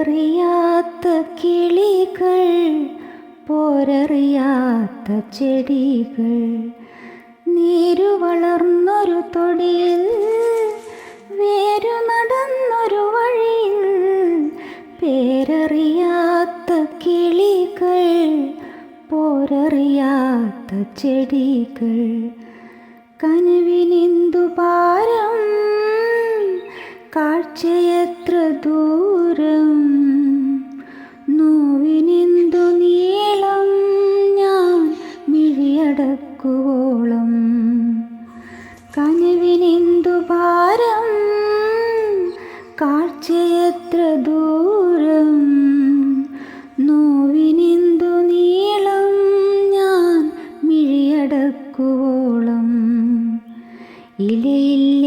പോരറിയാത്ത കിളികൾ പോരറിയാത്ത ചെടികൾ. നീരു വളർന്നൊരു തൊടിയിൽ വേരു നടന്നൊരു വഴിയിൽ. പേരറിയാത്ത കിളികൾ പോരറിയാത്ത ചെടികൾ. കനുവിനിന്തു പാരം കാഴ്ചയത്ര ദൂ ദൂരം നോവിനെന്തു നീളം ഞാൻ മിഴിയടക്കുവോളം. കനവിനെന്തു ഭാരം കാഴ്ചയെത്ര ദൂരം. നോവിനെന്തു നീളം ഞാൻ മിഴിയടക്കുവോളം. ഇലയില്ലെങ്കിൽ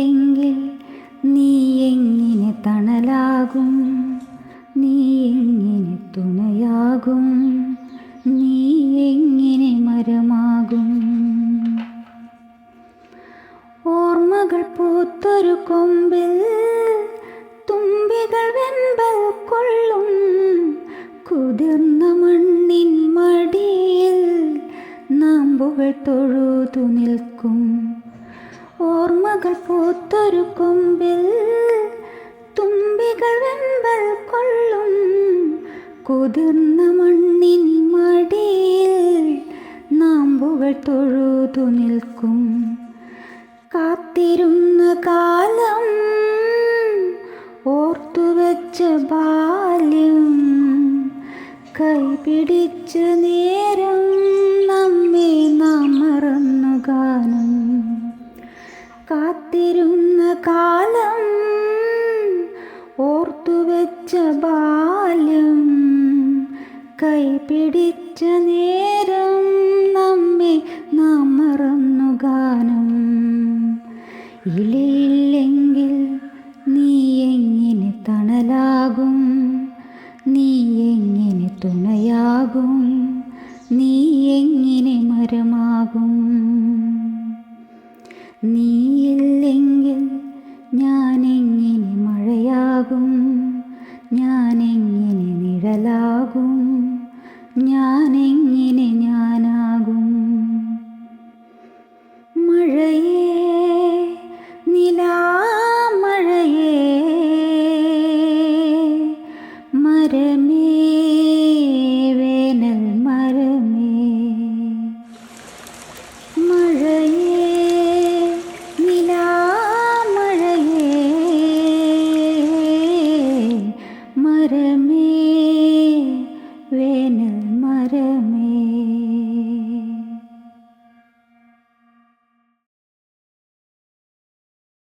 തുണയാകും നീ എങ്ങനെ മരമാകും? ഓർമ്മകൾ പൂത്തൊരു കൊമ്പിൽ തുമ്പികൾ വെമ്പൽ കൊള്ളും. കുതിർന്ന മണ്ണിൻ മടിയിൽ നാമ്പുകൾ തൊഴുതു നിൽക്കും. ഓർമ്മകൾ പൂത്തൊരു കൊമ്പിൽ കുതിർന്ന മണ്ണിൻ മടിയിൽ നാമ്പുകൾ തൊഴുതു നിൽക്കും. കാത്തിരുന്ന കാലം ഓർത്തുവെച്ച ബാല്യം കൈപിടിച്ച് നേരം കൈപിടിച്ച നേരം നമ്മെ നാം മറന്നു ഗാനം. ഇലയില്ലെങ്കിൽ ഞാനെങ്ങനെ ഞാനാകും. മഴയേ നിലാമഴയേ മരമേ വേനൽ മരമേ. മഴയേ നിലാമഴയേ മരമേ